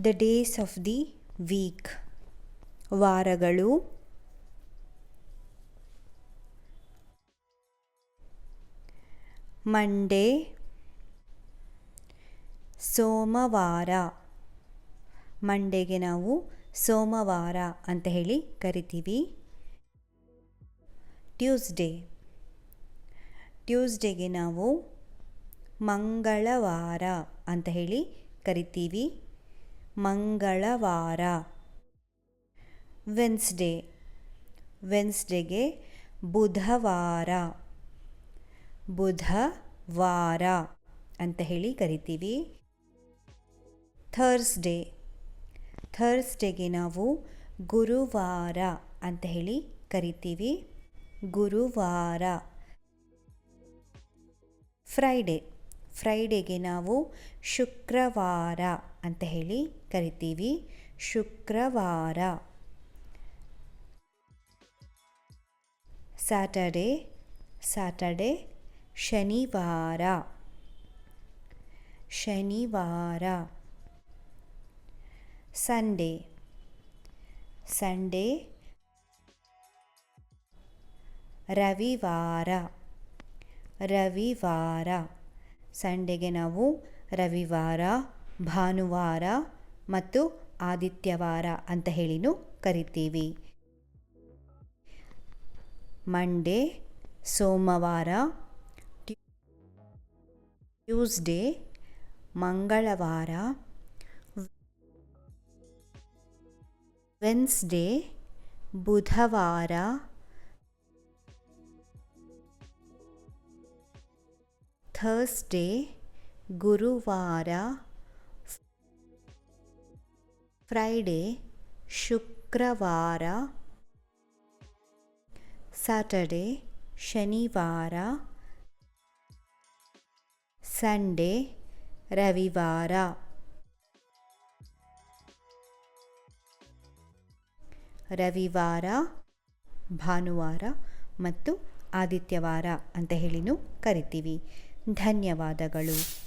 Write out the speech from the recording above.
The days of the week ವಾರಗಳು. Monday ಸೋಮವಾರ. ಮಂಡೇಗೆ ನಾವು ಸೋಮವಾರ ಅಂತ ಹೇಳಿ ಕರಿತೀವಿ. ಟ್ಯೂಸ್ಡೇ ಟ್ಯೂಸ್ಡೇಗೆ ನಾವು ಮಂಗಳವಾರ ಅಂತ ಹೇಳಿ ಕರಿತೀವಿ. ಮಂಗಳವಾರ. ವೆನ್ಸ್ಡೇ. ವೆನ್ಸ್ಡೇಗೆ ಬುಧವಾರ. ಬುಧವಾರ ಅಂತ ಹೇಳಿ ಕರಿತೀವಿ. ಥರ್ಸ್ಡೇ. ಥರ್ಸ್ಡೇಗೆ ನಾವು ಗುರುವಾರ ಅಂತ ಹೇಳಿ ಕರಿತೀವಿ. ಗುರುವಾರ. ಫ್ರೈಡೇ. ಫ್ರೈಡೇಗೆ ನಾವು ಶುಕ್ರವಾರ ಅಂತ ಹೇಳಿ ಕರಿತೀವಿ. ಶುಕ್ರವಾರ. ಸ್ಯಾಟರ್ಡೇ ಸ್ಯಾಟರ್ಡೇ ಶನಿವಾರ. ಶನಿವಾರ. ಸಂಡೇ ಸಂಡೇ ರವಿವಾರ. ರವಿವಾರ. ಸಂಡೆಗೆ ನಾವು ರವಿವಾರ, ಭಾನುವಾರ ಮತ್ತು ಆದಿತ್ಯವಾರ ಅಂತ ಹೇಳಿನೂ ಕರಿತೀವಿ. ಮಂಡೇ ಸೋಮವಾರ ಟ್ಯೂಸ್ಡೇ ಮಂಗಳವಾರ ವೆನ್ಸ್ಡೇ ಬುಧವಾರ ಥರ್ಸ್ಡೇ ಗುರುವಾರ ಫ್ರೈಡೇ ಶುಕ್ರವಾರ ಸ್ಯಾಟರ್ಡೇ ಶನಿವಾರ ಸಂಡೇ ರವಿವಾರ ರವಿವಾರ, ಭಾನುವಾರ ಮತ್ತು ಆದಿತ್ಯವಾರ ಅಂತ ಹೇಳಿನೂ ಕರಿತೀವಿ. ಧನ್ಯವಾದಗಳು.